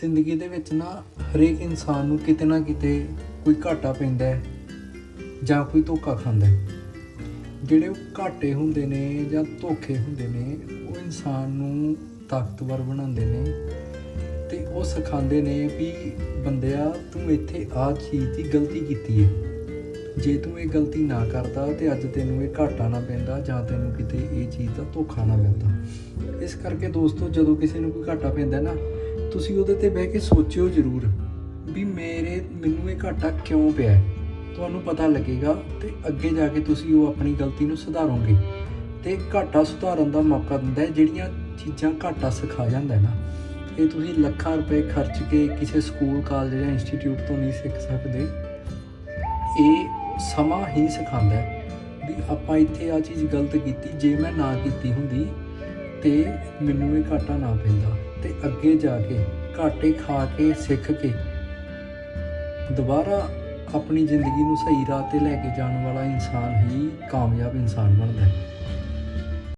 ਜ਼ਿੰਦਗੀ ਦੇ ਵਿੱਚ ਨਾ ਹਰੇਕ ਇਨਸਾਨ ਨੂੰ ਕਿਤੇ ਨਾ ਕਿਤੇ ਕੋਈ ਘਾਟਾ ਪੈਂਦਾ ਹੈ ਜਾਂ ਕੋਈ ਧੋਖਾ ਖਾਂਦਾ ਹੈ। ਜਿਹੜੇ ਉਹ ਘਾਟੇ ਹੁੰਦੇ ਨੇ ਜਾਂ ਧੋਖੇ ਹੁੰਦੇ ਨੇ, ਉਹ ਇਨਸਾਨ ਨੂੰ ਤਾਕਤਵਰ ਬਣਾਉਂਦੇ ਨੇ ਤੇ ਉਹ ਸਿਖਾਉਂਦੇ ਨੇ ਵੀ ਬੰਦਿਆ, ਤੂੰ ਇੱਥੇ ਆ ਚੀਜ਼ ਦੀ ਗਲਤੀ ਕੀਤੀ ਹੈ। ਜੇ ਤੂੰ ਇਹ ਗਲਤੀ ਨਾ ਕਰਦਾ ਤੇ ਅੱਜ ਤੈਨੂੰ ਇਹ ਘਾਟਾ ਨਾ ਪੈਂਦਾ ਜਾਂ ਤੈਨੂੰ ਕਿਤੇ ਇਹ ਚੀਜ਼ ਦਾ ਧੋਖਾ ਨਾ ਪੈਂਦਾ ਇਸ ਕਰਕੇ ਦੋਸਤੋ, ਜਦੋਂ ਕਿਸੇ ਨੂੰ ਕੋਈ ਘਾਟਾ ਪੈਂਦਾ ਨਾ ਤੁਸੀਂ ਉਹਦੇ ਤੇ ਬਹਿ ਕੇ ਸੋਚਿਓ ਜ਼ਰੂਰ ਵੀ ਮੇਰੇ, ਮੈਨੂੰ ਇਹ ਘਾਟਾ ਕਿਉਂ ਪਿਆ ਹੈ। ਤੁਹਾਨੂੰ ਪਤਾ ਲੱਗੇਗਾ ਤੇ ਅੱਗੇ ਜਾ ਕੇ ਤੁਸੀਂ ਉਹ ਆਪਣੀ ਗਲਤੀ ਨੂੰ ਸੁਧਾਰੋਗੇ। ਤੇ ਘਾਟਾ ਸੁਧਾਰਨ ਦਾ ਮੌਕਾ ਦਿੰਦਾ ਹੈ, ਜਿਹੜੀਆਂ ਚੀਜ਼ਾਂ ਘਾਟਾ ਸਿਖਾ ਜਾਂਦਾ ਹੈ ਨਾ। ਇਹ ਤੁਸੀਂ ਲੱਖਾਂ ਰੁਪਏ ਖਰਚ ਕੇ ਕਿਸੇ ਸਕੂਲ, ਕਾਲਜ ਜਾਂ ਇੰਸਟੀਚਿਊਟ ਤੋਂ ਨਹੀਂ ਸਿੱਖ ਸਕਦੇ। ਇਹ ਸਮਾਂ ਹੀ ਸਿਖਾਉਂਦਾ ਹੈ ਵੀ ਆਪਾਂ ਇੱਥੇ ਆ ਚੀਜ਼ ਗਲਤ ਕੀਤੀ, ਜੇ ਮੈਂ ਨਾ ਕੀਤੀ ਹੁੰਦੀ ਤੇ ਮੈਨੂੰ ਇਹ ਘਾਟਾ ਨਾ ਪੈਂਦਾ ਤੇ ਅੱਗੇ ਜਾ ਕੇ ਘਾਟੇ ਖਾ ਕੇ, ਸਿੱਖ ਕੇ ਦੁਬਾਰਾ ਆਪਣੀ ਜ਼ਿੰਦਗੀ ਨੂੰ ਸਹੀ ਰਾਹ ਤੇ ਲੈ ਕੇ ਜਾਣ ਵਾਲਾ ਇਨਸਾਨ ਹੀ ਕਾਮਯਾਬ ਇਨਸਾਨ ਬਣਦਾ ਹੈ।